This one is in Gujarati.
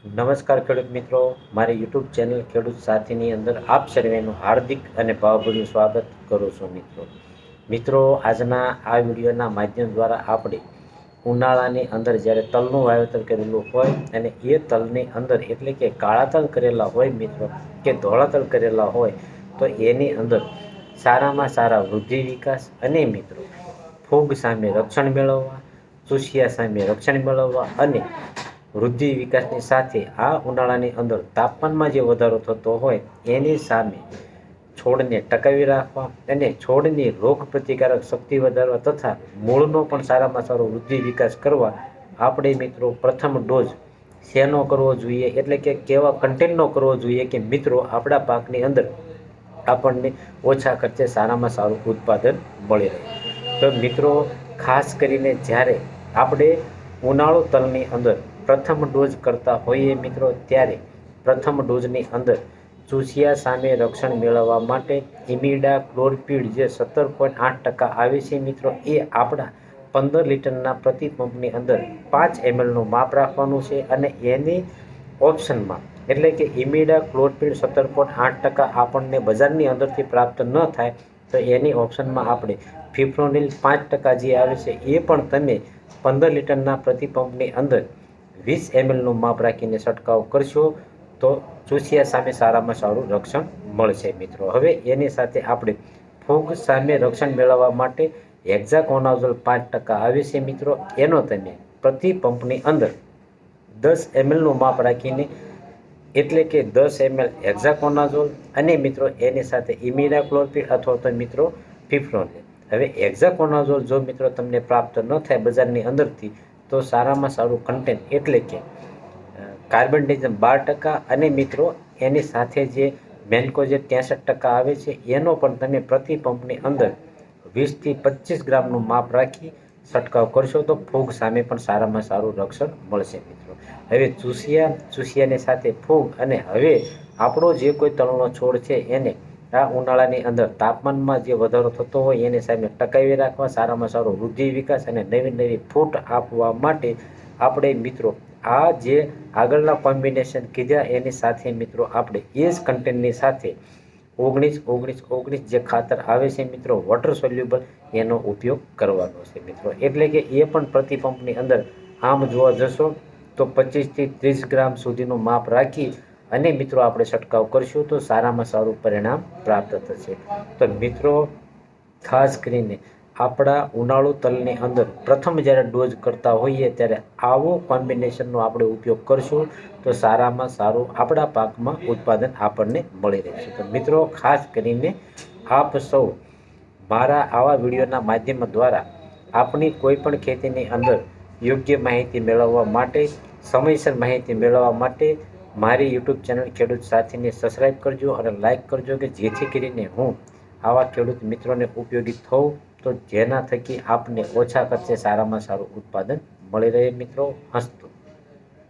નમસ્કાર ખેડૂત મિત્રો. મારી યુટ્યુબ ચેનલ ખેડૂત સાથીની અંદર આપ સર્વેનું હાર્દિક અને ભાવભર્યું સ્વાગત કરું છું મિત્રો. મિત્રો, આજના આ વિડીયોના માધ્યમ દ્વારા આપણે ઉનાળાની અંદર જ્યારે તલનું વાવેતર કરેલું હોય અને એ તલની અંદર એટલે કે કાળા તલ કરેલા હોય મિત્રો કે ધોળા તલ કરેલા હોય, તો એની અંદર સારામાં સારા વૃદ્ધિ વિકાસ અને મિત્રો ફૂગ સામે રક્ષણ મેળવવા, ચૂસિયા સામે રક્ષણ મેળવવા અને વૃદ્ધિ વિકાસની સાથે આ ઉનાળાની અંદર તાપમાનમાં જે વધારો થતો હોય એની સામે છોડને ટકાવી રાખવા અને છોડની રોગ પ્રતિકારક શક્તિ વધારવા તથા મૂળનો પણ સારામાં સારો વૃદ્ધિ વિકાસ કરવા આપણે મિત્રો પ્રથમ ડોઝ શેનો કરવો જોઈએ? એટલે કે કેવા કન્ટેન્ટનો કરવો જોઈએ કે મિત્રો આપણા પાકની અંદર આપણને ઓછા ખર્ચે સારામાં સારું ઉત્પાદન મળી રહે? તો મિત્રો, ખાસ કરીને જ્યારે આપણે ઉનાળુ તલની અંદર પ્રથમ ડોઝ કરતા હોઈએ મિત્રો, ત્યારે પ્રથમ ડોઝની અંદર ચૂસિયા સામે રક્ષણ મેળવવા માટે ઇમિડા ક્લોરપીડ જે સત્તર પોઈન્ટ આઠ ટકા આવે છે મિત્રો, એ આપણા પંદર લીટરના પ્રતિ પંપની અંદર પાંચ એમએલનું માપ રાખવાનું છે અને એની ઓપ્શનમાં એટલે કે ઇમિડા ક્લોરપીડ સત્તર પોઈન્ટ આઠ ટકા આપણને બજારની અંદરથી પ્રાપ્ત ન થાય, તો એની ઓપ્શનમાં આપણે ફિફ્રોનિલ પાંચ ટકા જે આવે છે, એ પણ તમે પંદર લીટરના પ્રતિ પંપની અંદર વીસ એમએલનું માપ રાખીને છંટકાવ કરશો તો ચૂસિયા સામે સારામાં સારું રક્ષણ મળશે મિત્રો. હવે એની સાથે આપણે ફૂગ સામે રક્ષણ મેળવવા માટે હેક્ઝાકોનાઝોલ પાંચ ટકા આવે છે મિત્રો. એનો તમે પ્રતિ પંપની અંદર દસ એમએલનું માપ રાખીને એટલે કે દસ એમએલ હેક્ઝાકોનાઝોલ અને મિત્રો એની સાથે ઇમિરા ક્લોરફીડ અથવા તો મિત્રો ફિફ્રોન. હવે હેક્ઝાકોનાઝોલ જો મિત્રો તમને પ્રાપ્ત ન થાય બજારની અંદરથી તો સારામાં સારું કન્ટેન્ટ એટલે કે કાર્બન ડિઝમ બાર ટકા અને મિત્રો એની સાથે જે મેન્કોજેટ ત્રેસઠ ટકા આવે છે, એનો પણ તમે પ્રતિ પંપની અંદર વીસથી પચીસ ગ્રામનું માપ રાખી છંટકાવ કરશો તો ફૂગ સામે પણ સારામાં સારું રક્ષણ મળશે મિત્રો. હવે ચૂસિયા, ચૂસિયાની સાથે ફૂગ અને હવે આપણો જે કોઈ તળનો છોડ છે એને આ ઉનાળાની અંદર તાપમાનમાં જે વધારો થતો હોય એની સામે ટકાવી રાખવા, સારામાં સારો વૃદ્ધિ વિકાસ અને નવી નવી ફૂટ આપવા માટે આપણે મિત્રો આ જે આગળના કોમ્બિનેશન કીધા એની સાથે મિત્રો આપણે એ જ કન્ટેન્ટની સાથે ઓગણીસ ઓગણીસ ઓગણીસ જે ખાતર આવે છે મિત્રો વોટર સોલ્યુબલ એનો ઉપયોગ કરવાનો છે મિત્રો. એટલે કે એ પણ પ્રતિપંપની અંદર આમ જોવા જશો તો પચીસથી ત્રીસ ગ્રામ સુધીનું માપ રાખી અને મિત્રો, આપણે છંટકાવ કરશું તો સારામાં સારું પરિણામ પ્રાપ્ત થશે. તો મિત્રો, ખાસ કરીને આપણા ઉનાળુ તલની અંદર પ્રથમ જ્યારે ડોઝ કરતા હોઈએ ત્યારે આવો કોમ્બિનેશનનો આપણે ઉપયોગ કરશું તો સારામાં સારું આપણા પાકમાં ઉત્પાદન આપણને મળી રહેશે. તો મિત્રો, ખાસ કરીને આપ સૌ મારા આવા વિડીયોના માધ્યમ દ્વારા આપણી કોઈપણ ખેતીની અંદર યોગ્ય માહિતી મેળવવા માટે, સમયસર માહિતી મેળવવા માટે મારી યુટ્યુબ ચેનલ ખેડૂત સાથીને સબસ્ક્રાઈબ કરજો અને લાઈક કરજો કે જેથી કરીને હું આવા ખેડૂત મિત્રોને ઉપયોગી થઉં તો જેના થકી આપને ઓછા ખર્ચે સારામાં સારું ઉત્પાદન મળી રહે મિત્રો. હસતું.